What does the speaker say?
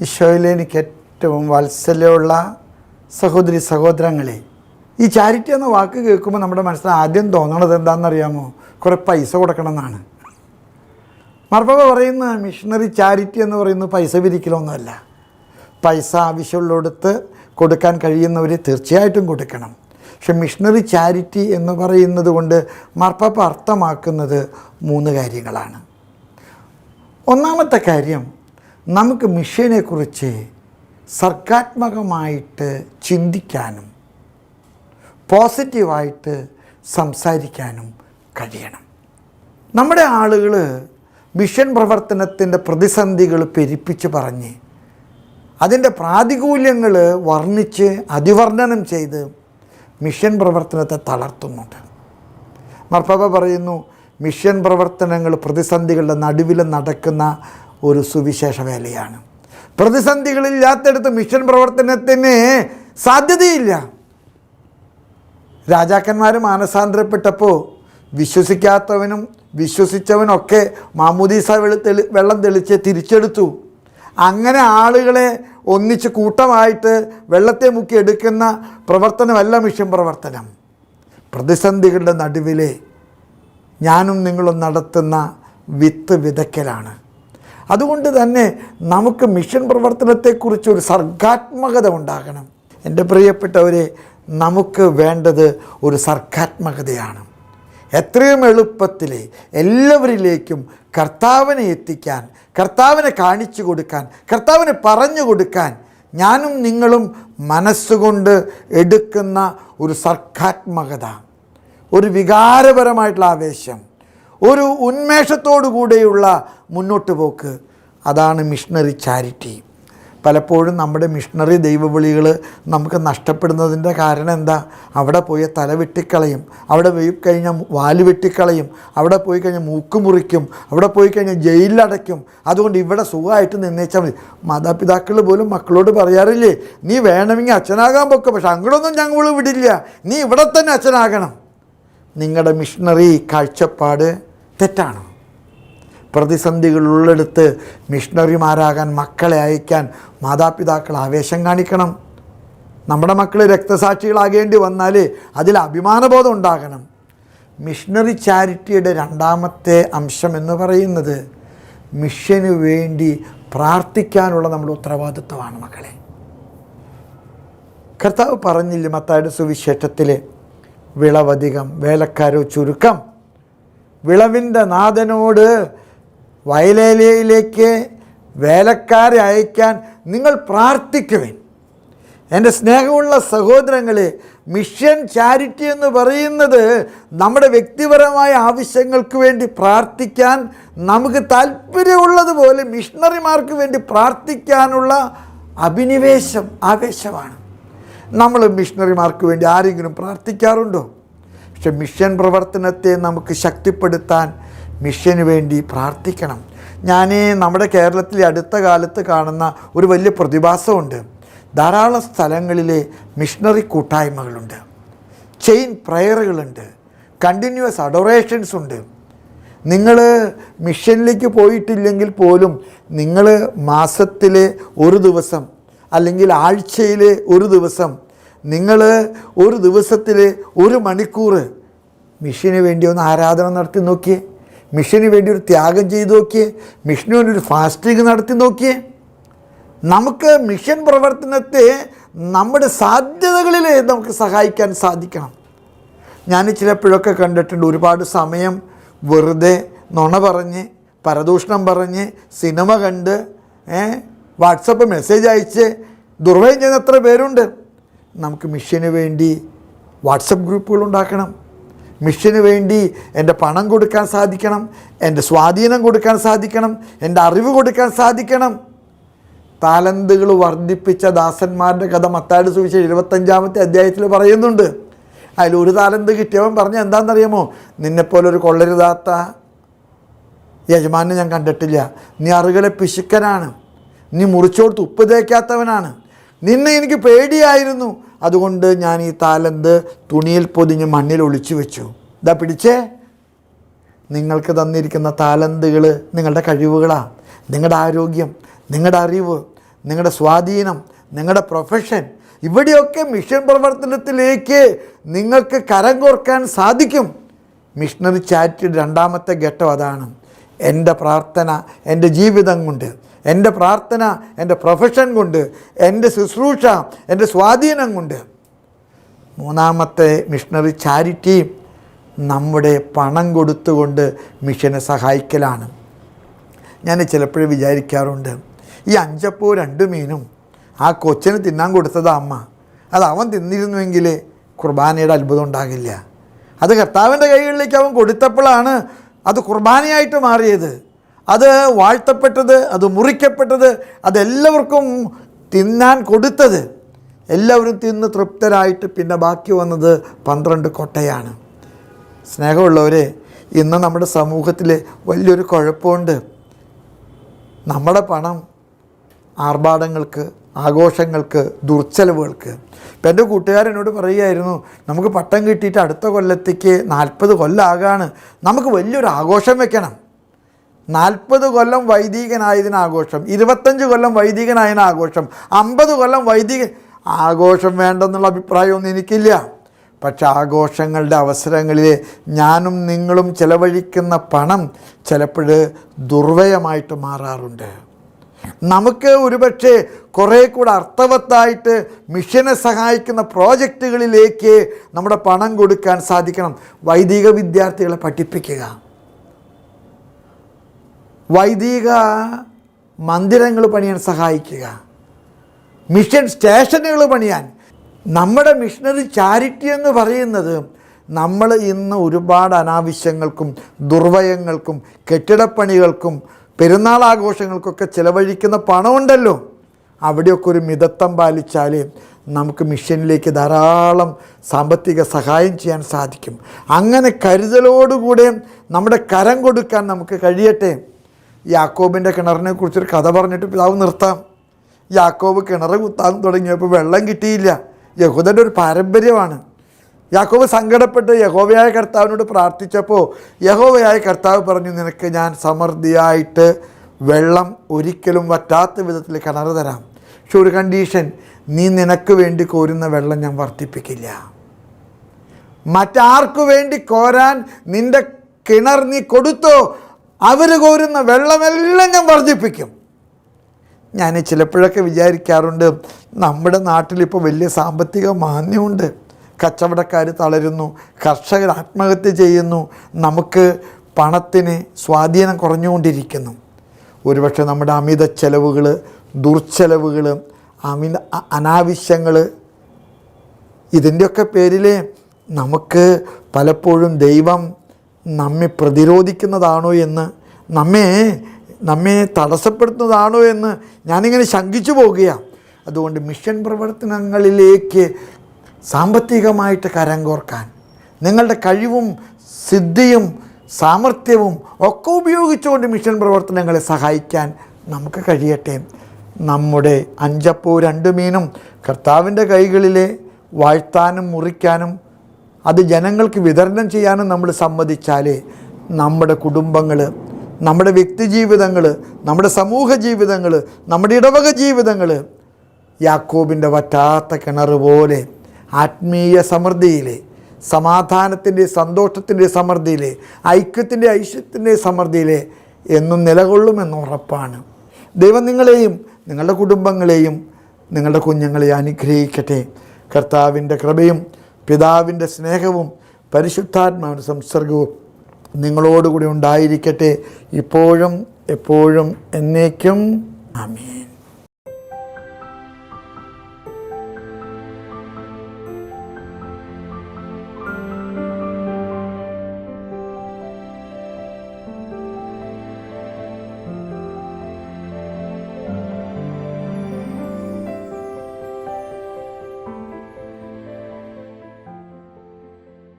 ഈശോയിലെ എനിക്ക് ഏറ്റവും വാത്സല്യമുള്ള സഹോദരി സഹോദരങ്ങളെ ഈ ചാരിറ്റി എന്ന വാക്ക് കേൾക്കുമ്പോൾ നമ്മുടെ മനസ്സിൽ ആദ്യം തോന്നണത് എന്താണെന്നറിയാമോ? കുറേ പൈസ കൊടുക്കണം എന്നാണ് മാർപ്പാപ്പ പറയുന്ന മിഷണറി ചാരിറ്റി എന്ന് പറയുന്നത് പൈസ പിരിക്കലൊന്നുമല്ല പൈസ ആവശ്യമുള്ളിടത്ത് കൊടുക്കാൻ കഴിയുന്നവർ തീർച്ചയായിട്ടും കൊടുക്കണം. പക്ഷെ മിഷണറി ചാരിറ്റി എന്ന് പറയുന്നത് കൊണ്ട് മാർപ്പാപ്പ അർത്ഥമാക്കുന്നത് മൂന്ന് കാര്യങ്ങളാണ്. ഒന്നാമത്തെ കാര്യം നമുക്ക് മിഷനെക്കുറിച്ച് സർഗാത്മകമായിട്ട് ചിന്തിക്കാനും പോസിറ്റീവായിട്ട് സംസാരിക്കാനും കഴിയണം. നമ്മുടെ ആളുകൾ മിഷൻ പ്രവർത്തനത്തിന്റെ പ്രതിസന്ധികൾ പെരുപ്പിച്ച് പറഞ്ഞ് അതിന്റെ പ്രാതികൂല്യങ്ങൾ വർണിച്ച് അതിവർണനം ചെയ്ത് മിഷൻ പ്രവർത്തനത്തെ തളർത്തുന്നുണ്ട്. മർപ്പാപ്പ പറയുന്നു മിഷൻ പ്രവർത്തനങ്ങൾ പ്രതിസന്ധികളുടെ നടുവിൽ നടക്കുന്ന ഒരു സുവിശേഷ വേലയാണ്. പ്രതിസന്ധികളില്ലാത്തടത്ത് മിഷൻ പ്രവർത്തനത്തിന് സാധ്യതയില്ല. രാജാക്കന്മാർ മാനസാന്തരപ്പെട്ടപ്പോൾ വിശ്വസിക്കാത്തവനും വിശ്വസിച്ചവനൊക്കെ മാമുദീസ വെളി വെള്ളം തെളിച്ച് തിരിച്ചെടുത്തു. അങ്ങനെ ആളുകളെ ഒന്നിച്ച് കൂട്ടമായിട്ട് വെള്ളത്തെ മുക്കി എടുക്കുന്ന പ്രവർത്തനമല്ല മിഷൻ പ്രവർത്തനം. പ്രതിസന്ധികളുടെ നടുവിലെ ഞാനും നിങ്ങളും നടത്തുന്ന വിത്ത് വിതയ്ക്കലാണ്. അതുകൊണ്ട് തന്നെ നമുക്ക് മിഷൻ പ്രവർത്തനത്തെക്കുറിച്ച് ഒരു സർഗാത്മകത ഉണ്ടാകണം. എന്റെ പ്രിയപ്പെട്ടവരെ നമുക്ക് വേണ്ടത് ഒരു സർഗാത്മകതയാണ്. എത്രയും എളുപ്പത്തിൽ എല്ലാവരിലേക്കും കർത്താവിനെ എത്തിക്കാൻ കർത്താവിനെ കാണിച്ചു കൊടുക്കാൻ കർത്താവിനെ പറഞ്ഞു കൊടുക്കാൻ ഞാനും നിങ്ങളും മനസ്സുകൊണ്ട് എടുക്കുന്ന ഒരു സർഗാത്മകത. ഒരു വികാരപരമായിട്ടുള്ള ആവേശം. ഒരു ഉന്മേഷത്തോടു കൂടെയുള്ള മുന്നോട്ട് പോക്ക്. അതാണ് മിഷണറി ചാരിറ്റി പലപ്പോഴും നമ്മുടെ മിഷണറി ദൈവവിളികൾ നമുക്ക് നഷ്ടപ്പെടുന്നതിന്റെ കാരണം എന്താ? അവിടെ പോയി തല വെട്ടിക്കളയും. അവിടെ പോയി കഴിഞ്ഞാൽ വാൽ വെട്ടിക്കളയും. അവിടെ പോയി കഴിഞ്ഞാൽ മൂക്ക് മുറിക്കും. അവിടെ പോയി കഴിഞ്ഞാൽ ജയിലിലടയ്ക്കും. അതുകൊണ്ട് ഇവിടെ സുഖമായിട്ട് നിന്നേച്ചാൽ മതി. മാതാപിതാക്കൾ പോലും മക്കളോട് പറയാറില്ലേ? നീ വേണമെങ്കിൽ അച്ഛനാകാൻ പൊക്കെ. പക്ഷെ അങ്ങോട്ടൊന്നും ഞങ്ങൾ വിടില്ല. നീ ഇവിടെ തന്നെ അച്ഛനാകണം. നിങ്ങളുടെ മിഷണറി കാഴ്ചപ്പാട് തെറ്റാണ്. പ്രതിസന്ധികളുള്ളിടത്ത് മിഷണറിമാരാകാൻ മക്കളെ അയക്കാൻ മാതാപിതാക്കൾ ആവേശം കാണിക്കണം. നമ്മുടെ മക്കൾ രക്തസാക്ഷികളാകേണ്ടി വന്നാൽ അതിൽ അഭിമാനബോധം ഉണ്ടാകണം. മിഷണറി ചാരിറ്റിയുടെ രണ്ടാമത്തെ അംശം എന്ന് പറയുന്നത് മിഷന് വേണ്ടി പ്രാർത്ഥിക്കാനുള്ള നമ്മുടെ ഉത്തരവാദിത്വമാണ് മക്കളെ. കർത്താവ് പറഞ്ഞില്ലേ മത്തായുടെ സുവിശേഷത്തിൽ വിളവധികം വേലക്കാരോ ചുരുക്കം വിളവിന്റെ നാഥനോട് വയലേലയിലേക്ക് വേലക്കാരെ അയക്കാൻ നിങ്ങൾ പ്രാർത്ഥിക്കുവേൻ. എന്റെ സ്നേഹമുള്ള സഹോദരങ്ങളെ മിഷൻ ചാരിറ്റി എന്ന് പറയുന്നത് നമ്മുടെ വ്യക്തിപരമായ ആവശ്യങ്ങൾക്ക് വേണ്ടി പ്രാർത്ഥിക്കാൻ നമുക്ക് താല്പര്യമുള്ളതുപോലെ മിഷണറിമാർക്ക് വേണ്ടി പ്രാർത്ഥിക്കാനുള്ള അഭിനിവേശം ആവേശമാണ്. നമ്മൾ മിഷണറിമാർക്ക് വേണ്ടി ആരെങ്കിലും പ്രാർത്ഥിക്കാറുണ്ടോ? പക്ഷെ മിഷൻ പ്രവർത്തനത്തെ നമുക്ക് ശക്തിപ്പെടുത്താൻ മിഷന് വേണ്ടി പ്രാർത്ഥിക്കണം. ഞാൻ നമ്മുടെ കേരളത്തിൽ അടുത്ത കാലത്ത് കാണുന്ന ഒരു വലിയ പ്രതിഭാസമുണ്ട്. ധാരാളം സ്ഥലങ്ങളിലെ മിഷണറി കൂട്ടായ്മകളുണ്ട്. ചെയിൻ പ്രയറുകളുണ്ട്. കണ്ടിന്യൂസ് അഡോറേഷൻസ് ഉണ്ട്. നിങ്ങൾ മിഷനിലേക്ക് പോയിട്ടില്ലെങ്കിൽ പോലും നിങ്ങൾ മാസത്തിലെ ഒരു ദിവസം അല്ലെങ്കിൽ ആഴ്ചയിലെ ഒരു ദിവസം നിങ്ങൾ ഒരു ദിവസത്തിൽ ഒരു മണിക്കൂർ മിഷന് വേണ്ടി ഒന്ന് ആരാധന നടത്തി നോക്കിയേ. മിഷന് വേണ്ടി ഒരു ത്യാഗം ചെയ്ത് നോക്കിയേ. മിഷന് വേണ്ടി ഒരു ഫാസ്റ്റിംഗ് നടത്തി നോക്കിയേ. നമുക്ക് മിഷൻ പ്രവർത്തനത്തെ നമ്മുടെ സാധ്യതകളിൽ നമുക്ക് സഹായിക്കാൻ സാധിക്കണം. ഞാൻ ചിലപ്പോഴൊക്കെ കണ്ടിട്ടുണ്ട് ഒരുപാട് സമയം വെറുതെ നുണ പറഞ്ഞ് പരദൂഷണം പറഞ്ഞ് സിനിമ കണ്ട് വാട്സപ്പ് മെസ്സേജ് അയച്ച് ദുർവയം ചെയ്യുന്ന എത്ര പേരുണ്ട്? നമുക്ക് മിഷന് വേണ്ടി വാട്സപ്പ് ഗ്രൂപ്പുകൾ ഉണ്ടാക്കണം. മിഷന് വേണ്ടി എന്റെ പണം കൊടുക്കാൻ സാധിക്കണം. എന്റെ സ്വാധീനം കൊടുക്കാൻ സാധിക്കണം. എന്റെ അറിവ് കൊടുക്കാൻ സാധിക്കണം. താലന്തുകൾ വർദ്ധിപ്പിച്ച ദാസന്മാരുടെ കഥ മത്താട് സുവിശേഷം ഇരുപത്തഞ്ചാമത്തെ അധ്യായത്തിൽ പറയുന്നുണ്ട്. അതിൽ ഒരു താലന്ത് കിട്ടിയവൻ പറഞ്ഞ എന്താണെന്നറിയാമോ? നിന്നെപ്പോലെ ഒരു കൊള്ളരുതാത്ത യജമാനെ ഞാൻ കണ്ടിട്ടില്ല. നീ അറുകളെ പിശുക്കനാണ്. നീ മുറിച്ചോടുത്ത് ഉപ്പ് തേക്കാത്തവനാണ്. നിന്നെ എനിക്ക് പേടിയായിരുന്നു. അതുകൊണ്ട് ഞാൻ ഈ താലന്ത് തുണിയിൽ പൊതിഞ്ഞ് മണ്ണിൽ ഒളിച്ചു വെച്ചു. ഇതാ പിടിച്ചേ. നിങ്ങൾക്ക് തന്നിരിക്കുന്ന താലന്തുകൾ നിങ്ങളുടെ കഴിവുകളാണ് നിങ്ങളുടെ ആരോഗ്യം നിങ്ങളുടെ അറിവ് നിങ്ങളുടെ സ്വാധീനം നിങ്ങളുടെ പ്രൊഫഷൻ ഇവിടെയൊക്കെ മിഷൻ പ്രവർത്തനത്തിലേക്ക് നിങ്ങൾക്ക് കരം കോർക്കാൻ സാധിക്കും. മിഷണറി ചാറ്റ് രണ്ടാമത്തെ ഘട്ടം അതാണ്. എന്റെ പ്രാർത്ഥന എന്റെ ജീവിതം കൊണ്ട്. എന്റെ പ്രാർത്ഥന എന്റെ പ്രൊഫഷൻ കൊണ്ട് എന്റെ ശുശ്രൂഷ എന്റെ സ്വാധീനം കൊണ്ട്. മൂന്നാമത്തെ മിഷണറി ചാരിറ്റി നമ്മുടെ പണം കൊടുത്തുകൊണ്ട് മിഷനെ സഹായിക്കലാണ്. ഞാൻ ചിലപ്പോഴും വിചാരിക്കാറുണ്ട് ഈ അഞ്ചപ്പൂ രണ്ട് മീനും ആ കൊച്ചിന് തിന്നാൻ കൊടുത്തതാ അമ്മ. അത് അവൻ തിന്നിരുന്നുവെങ്കിൽ കുർബാനയുടെ അത്ഭുതം ഉണ്ടാകില്ല. അത് കർത്താവിന്റെ കൈകളിലേക്ക് അവൻ കൊടുത്തപ്പോഴാണ് അത് കുർബാനയായിട്ട് മാറിയത്. അത് വാഴ്ത്തപ്പെട്ടത് അത് മുറിക്കപ്പെട്ടത് അതെല്ലാവർക്കും തിന്നാൻ കൊടുത്തത്. എല്ലാവരും തിന്ന് തൃപ്തരായിട്ട് പിന്നെ ബാക്കി വന്നത് പന്ത്രണ്ട് കൊട്ടയാണ്. സ്നേഹമുള്ളവരെ ഇന്ന് നമ്മുടെ സമൂഹത്തിൽ വലിയൊരു കുഴപ്പമുണ്ട്. നമ്മുടെ പണം ആർഭാടങ്ങൾക്ക് ആഘോഷങ്ങൾക്ക് ദുർച്ചെലവുകൾക്ക്. ഇപ്പം എന്റെ കൂട്ടുകാരനോട് പറയുമായിരുന്നു നമുക്ക് പട്ടം കിട്ടിയിട്ട് അടുത്ത കൊല്ലത്തേക്ക് നാൽപ്പത് കൊല്ലമാകാണ് നമുക്ക് വലിയൊരു ആഘോഷം വെക്കണം. നാൽപ്പത് കൊല്ലം വൈദികനായതിന് ആഘോഷം ഇരുപത്തഞ്ച് കൊല്ലം വൈദികനായതിന് ആഘോഷം അമ്പത് കൊല്ലം വൈദിക ആഘോഷം വേണ്ടെന്നുള്ള അഭിപ്രായമൊന്നും എനിക്കില്ല. പക്ഷെ ആഘോഷങ്ങളുടെ അവസരങ്ങളിൽ ഞാനും നിങ്ങളും ചെലവഴിക്കുന്ന പണം ചിലപ്പോൾ ദുർവയമായിട്ട് മാറാറുണ്ട്. നമുക്ക് ഒരുപക്ഷെ കുറേ കൂടെ അർത്ഥവത്തായിട്ട് മിഷനെ സഹായിക്കുന്ന പ്രോജക്റ്റുകളിലേക്ക് നമ്മുടെ പണം കൊടുക്കാൻ സാധിക്കണം. വൈദിക വിദ്യാർത്ഥികളെ പഠിപ്പിക്കുക. വൈദിക മന്ദിരങ്ങൾ പണിയാൻ സഹായിക്കുക. മിഷൻ സ്റ്റേഷനുകൾ പണിയാൻ. നമ്മുടെ മിഷണറി ചാരിറ്റി എന്ന് പറയുന്നത് നമ്മൾ ഇന്ന് ഒരുപാട് അനാവശ്യങ്ങൾക്കും ദുർവയങ്ങൾക്കും കെട്ടിടപ്പണികൾക്കും പെരുന്നാൾ ആഘോഷങ്ങൾക്കൊക്കെ ചിലവഴിക്കുന്ന പണമുണ്ടല്ലോ. അവിടെയൊക്കെ ഒരു മിതത്വം പാലിച്ചാൽ നമുക്ക് മിഷനിലേക്ക് ധാരാളം സാമ്പത്തിക സഹായം ചെയ്യാൻ സാധിക്കും. അങ്ങനെ കരുതലോടുകൂടെ നമ്മുടെ കരം കൊടുക്കാൻ നമുക്ക് കഴിയട്ടെ. യാക്കോബിന്റെ കിണറിനെ കുറിച്ചൊരു കഥ പറഞ്ഞിട്ട് പിതാവ് നിർത്താം. യാക്കോബ് കിണർ കുത്താൻ തുടങ്ങിയപ്പോൾ വെള്ളം കിട്ടിയില്ല. യഹൂദന്റെ ഒരു പാരമ്പര്യമാണ്. യാക്കോബ് സങ്കടപ്പെട്ട് യഹോവയായ കർത്താവിനോട് പ്രാർത്ഥിച്ചപ്പോൾ യഹോവയായ കർത്താവ് പറഞ്ഞു നിനക്ക് ഞാൻ സമൃദ്ധിയായിട്ട് വെള്ളം ഒരിക്കലും വറ്റാത്ത വിധത്തിൽ കിണർ തരാം. പക്ഷെ ഒരു കണ്ടീഷൻ നീ നിനക്ക് വേണ്ടി കോരുന്ന വെള്ളം ഞാൻ വർദ്ധിപ്പിക്കില്ല. മറ്റാർക്കു വേണ്ടി കോരാൻ നിന്റെ കിണർ നീ കൊടുത്തോ? അവർ കോരുന്ന വെള്ളമെല്ലാം ഞാൻ വർദ്ധിപ്പിക്കും. ഞാൻ ചിലപ്പോഴൊക്കെ വിചാരിക്കാറുണ്ട് നമ്മുടെ നാട്ടിലിപ്പോൾ വലിയ സാമ്പത്തിക മാന്യമുണ്ട് കച്ചവടക്കാർ തളരുന്നു കർഷകർ ആത്മഹത്യ ചെയ്യുന്നു നമുക്ക് പണത്തിന് സ്വാധീനം കുറഞ്ഞുകൊണ്ടിരിക്കുന്നു. ഒരുപക്ഷെ നമ്മുടെ അമിത ചെലവുകൾ ദുർച്ചെലവുകൾ അമിത അനാവശ്യങ്ങൾ ഇതിന്റെയൊക്കെ പേരിൽ നമുക്ക് പലപ്പോഴും ദൈവം നമ്മെ പ്രതിരോധിക്കുന്നതാണോ എന്ന് നമ്മെ നമ്മെ തടസ്സപ്പെടുത്തുന്നതാണോ എന്ന് ഞാനിങ്ങനെ ശങ്കിച്ചു പോകുകയാണ് അതുകൊണ്ട് മിഷൻ പ്രവർത്തനങ്ങളിലേക്ക് സാമ്പത്തികമായിട്ട് കരം കോർക്കാൻ നിങ്ങളുടെ കഴിവും സിദ്ധിയും സാമർഥ്യവും ഒക്കെ ഉപയോഗിച്ചുകൊണ്ട് മിഷൻ പ്രവർത്തനങ്ങളെ സഹായിക്കാൻ നമുക്ക് കഴിയട്ടെ. നമ്മുടെ അഞ്ചപ്പൂ രണ്ട് മീനും കർത്താവിന്റെ കൈകളിലെ വാഴ്ത്താനും മുറിക്കാനും അത് ജനങ്ങൾക്ക് വിതരണം ചെയ്യാനും നമ്മൾ സമ്മതിച്ചാലേ നമ്മുടെ കുടുംബങ്ങൾ നമ്മുടെ വ്യക്തി ജീവിതങ്ങൾ നമ്മുടെ സമൂഹ ജീവിതങ്ങൾ നമ്മുടെ ഇടവക ജീവിതങ്ങൾ യാക്കോബിന്റെ വറ്റാത്ത കിണർ പോലെ ആത്മീയ സമൃദ്ധിയിലെ സമാധാനത്തിന്റെ സന്തോഷത്തിന്റെ സമൃദ്ധിയിലെ ഐക്യത്തിന്റെ ഐശ്വര്യത്തിന്റെ സമൃദ്ധിയിലെ എന്നും നിലകൊള്ളുമെന്ന് ഉറപ്പാണ്. ദൈവം നിങ്ങളെയും നിങ്ങളുടെ കുടുംബങ്ങളെയും നിങ്ങളുടെ കുഞ്ഞുങ്ങളെ അനുഗ്രഹിക്കട്ടെ. കർത്താവിന്റെ കൃപയും പിതാവിന്റെ സ്നേഹവും പരിശുദ്ധാത്മാവിന്റെ സംസർഗവും നിങ്ങളോടുകൂടി ഉണ്ടായിരിക്കട്ടെ. ഇപ്പോഴും എപ്പോഴും എന്നേക്കും. ആമീൻ.